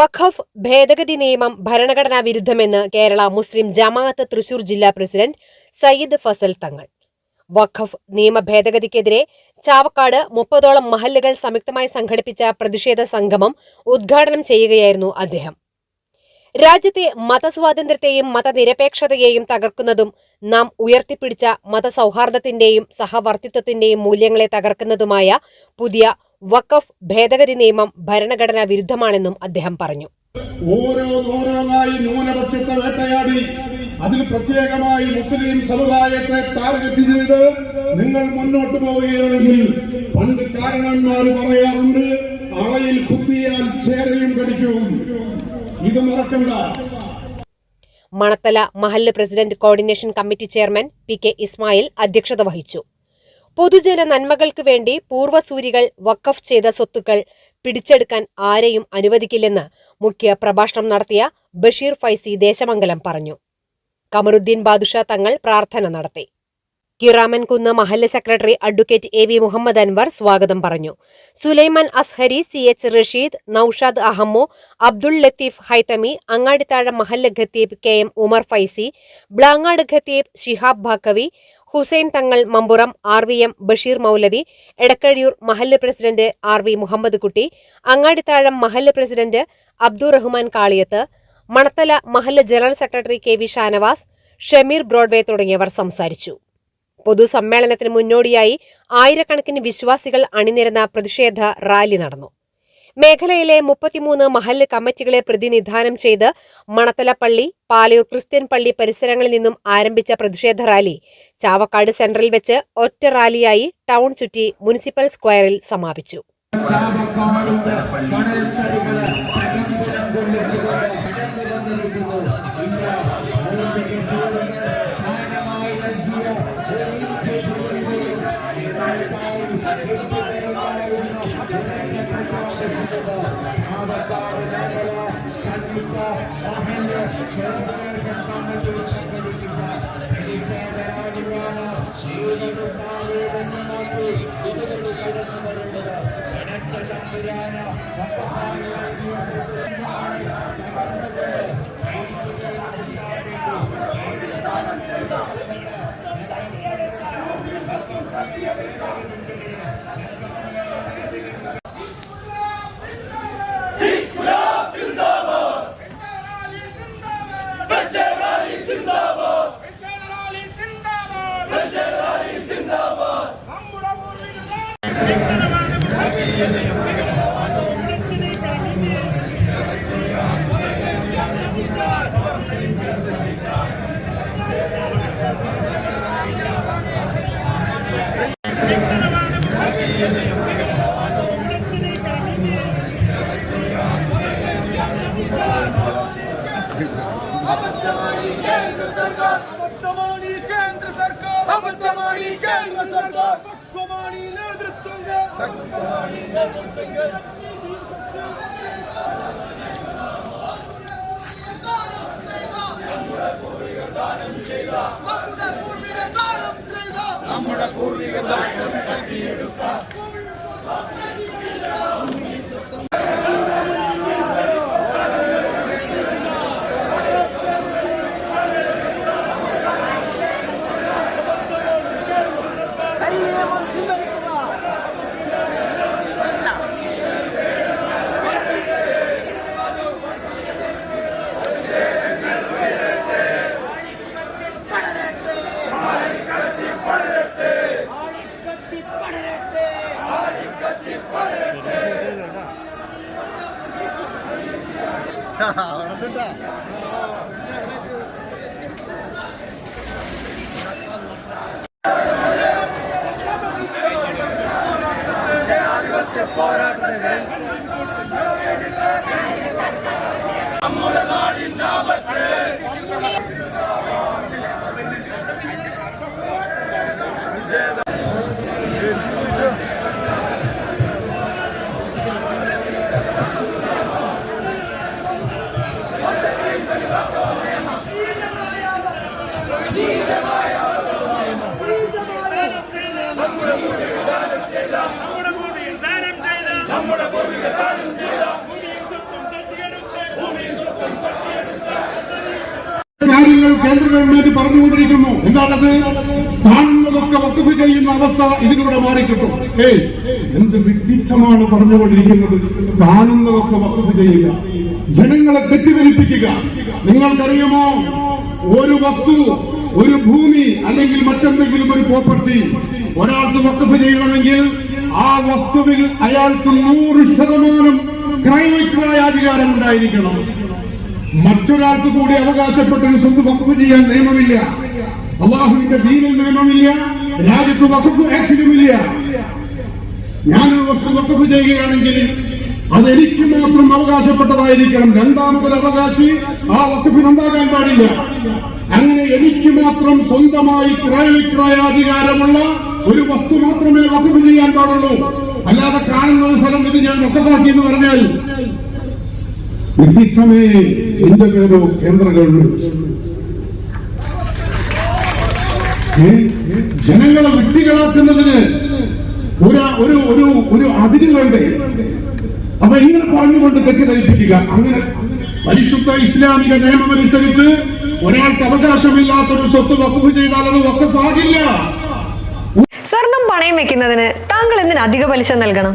വഖഫ് ഭേദഗതി നിയമം ഭരണഘടനാ വിരുദ്ധമെന്ന് കേരള മുസ്ലിം ജമാഅത്ത് തൃശൂർ ജില്ലാ പ്രസിഡന്റ് സയ്യിദ് ഫസൽ തങ്ങൾ. വഖഫ് നിയമ ഭേദഗതിക്കെതിരെ ചാവക്കാട് മുപ്പതോളം മഹല്ലുകൾ സംയുക്തമായി സംഘടിപ്പിച്ച പ്രതിഷേധ സംഗമം ഉദ്ഘാടനം ചെയ്യുകയായിരുന്നു അദ്ദേഹം. രാജ്യത്തെ മതസ്വാതന്ത്ര്യത്തെയും മതനിരപേക്ഷതയെയും തകർക്കുന്നതും നാം ഉയർത്തിപ്പിടിച്ച മതസൗഹാർദ്ദത്തിന്റെയും സഹവർത്തിത്വത്തിന്റെയും മൂല്യങ്ങളെ തകർക്കുന്നതുമായ പുതിയ വഖഫ് ഭേദഗതി നിയമം ഭരണഘടനാ വിരുദ്ധമാണെന്നും അദ്ദേഹം പറഞ്ഞു. ഓരോന്നോരോന്നായി ന്യൂനപക്ഷത്തെ വേട്ടയാടി അതിൽ പ്രത്യേകമായി മുസ്ലിം സമുദായത്തെ ടാർഗറ്റ് ചെയ്ത് നിങ്ങൾ മുന്നോട്ട് പോവുകയാണെങ്കിൽ പണ്ട് കാരണന്മാർ പറയാറുണ്ട് അറയിൽ കുത്തിയാൽ ചേരയും കടിക്കും. ഇത് മറക്കണ്ട. മണത്തല മഹല്ല് president coordination committee chairman P K Ismail അധ്യക്ഷത വഹിച്ചു. പൊതുജന നന്മകൾക്ക് വേണ്ടി പൂർവസൂരികൾ വക്കഫ് ചെയ്ത സ്വത്തുക്കൾ പിടിച്ചെടുക്കാൻ ആരെയും അനുവദിക്കില്ലെന്ന് മുഖ്യ പ്രഭാഷണം നടത്തിയ ബഷീർ ഫൈസി ദേശമംഗലം പറഞ്ഞു. കമറുദ്ദീൻ ബാദുഷ തങ്ങൾ പ്രാർത്ഥന നടത്തി. കിറാമൻ കുന്ന് മഹല്ല് secretary advocate A V Muhammad Anwar സ്വാഗതം പറഞ്ഞു. സുലൈമാൻ അസ്ഹരി സി എച്ച് റഷീദ് നൌഷാദ് അഹമ്മു അബ്ദുൾ ലത്തീഫ് ഹൈതമി അങ്ങാടിത്താഴ മഹല്ല് ഖത്തീബ് കെ എം ഉമർ ഫൈസി ബ്ലാങ്ങാട് ഖത്തീബ് Shihab Baqavi Hussain Thangal Mampuram R V M Basheer Moulavi Edakkazhiyur മഹല്ല് പ്രസിഡന്റ് ആർ വി മുഹമ്മദ് കുട്ടി അങ്ങാടിത്താഴം മഹല്ല് പ്രസിഡന്റ് അബ്ദുറഹ്മാൻ കാളിയത്ത് മണത്തല മഹല്ല് general secretary K V Shanavas Shameer Broadway തുടങ്ങിയവർ സംസാരിച്ചു. പൊതുസമ്മേളനത്തിന് മുന്നോടിയായി ആയിരക്കണക്കിന് വിശ്വാസികൾ അണിനിരന്ന പ്രതിഷേധ റാലി നടന്നു. മേഖലയിലെ മുപ്പത്തിമൂന്ന് മഹല്ല് കമ്മിറ്റികളെ പ്രതിനിധാനം ചെയ്ത് മണത്തലപ്പള്ളി പാലയൂർ ക്രിസ്ത്യൻ പള്ളി പരിസരങ്ങളിൽ നിന്നും ആരംഭിച്ച പ്രതിഷേധ റാലി. ചാവക്കാട് സെൻട്രൽ വെച്ച് ഒറ്റ റാലിയായി ടൗൺ ചുറ്റി മുനിസിപ്പൽ സ്ക്വയറിൽ സമാപിച്ചു. Thank you. അബദ്ധമാണ് ഈ കേന്ദ്ര സർക്കാർ അബദ്ധമാണ് ഈ കേന്ദ്ര സർക്കാർ പക്വമാണ് ഈ നേതൃത്വങ്ങൾ നമ്മുടെ പൂർവികർ ദാനം ചെയ്ത നമ്മുടെ പൂർവികർ പോരാട്ടത്തെ പറഞ്ഞുകൊണ്ടിരിക്കുന്നു. എന്താണത്? കാണുന്നതൊക്കെ വക്കുഫ് ചെയ്യുന്ന അവസ്ഥ ഇതിലൂടെ മാറിക്കിട്ടും. ഏയ് എന്ത് വിട്ടിച്ചമാണ് പറഞ്ഞുകൊണ്ടിരിക്കുന്നത്? കാണുന്നതൊക്കെ വക്കുഫ് ചെയ്യുക. ജനങ്ങളെ തെറ്റിദ്ധരിപ്പിക്കുക. നിങ്ങൾക്കറിയുമോ? ഒരു വസ്തു ഒരു ഭൂമി അല്ലെങ്കിൽ മറ്റെന്തെങ്കിലും ഒരു പ്രോപ്പർട്ടി ഒരാൾക്ക് വക്കഫ് ചെയ്യണമെങ്കിൽ ആ വസ്തുവിൽ അയാൾക്ക് നൂറ് ശതമാനം ക്രയവിക്രയാധികാരം ഉണ്ടായിരിക്കണം മറ്റൊരാൾക്ക് കൂടി അവകാശപ്പെട്ടൊരു സ്വന്ത് വഖഫ് ചെയ്യാൻ നിയമമില്ല. അള്ളാഹുവിന്റെ ദീനിൽ നിയമമില്ല രാജ്യത്ത് വഖഫ് ആക്ടിലുമില്ല. ഞാനൊരു വസ്തു വഖഫ് ചെയ്യുകയാണെങ്കിൽ അത് എനിക്ക് മാത്രം അവകാശപ്പെട്ടതായിരിക്കണം. രണ്ടാമതൊരു അവകാശി ആ വക്കഫിനുണ്ടാകാൻ പാടില്ല. അങ്ങനെ എനിക്ക് മാത്രം സ്വന്തമായി ക്രയവിക്രയാധികാരമുള്ള ഒരു വസ്തു മാത്രമേ വഖഫ് ചെയ്യാൻ പാടുള്ളൂ. അല്ലാതെ കാണുന്ന ഒരു സ്ഥലം ഇത് ഞാൻ വക്കഫാക്കി എന്ന് പറഞ്ഞാൽ എന്റെ പേരോ കേന്ദ്ര ഗവൺമെന്റ് ജനങ്ങളെ വ്യക്തികളാക്കുന്നതിന് ഒരു ഒരു ഒരു ഒരു വേണ്ടേ അപ്പൊ ഇങ്ങനെ പറഞ്ഞുകൊണ്ട് തെറ്റിദ്ധരിപ്പിക്കുക. അങ്ങനെ പരിശുദ്ധ ഇസ്ലാമിക നിയമമനുസരിച്ച് ഒരാൾക്ക് അവകാശമില്ലാത്തൊരു സ്വത്ത് വക്കുഫ് ചെയ്താൽ അത് വക്കഫാകില്ല സ്വർണം പണയം വെക്കുന്നതിന് താങ്കൾ എന്തിന് അധിക പലിശ നൽകണം?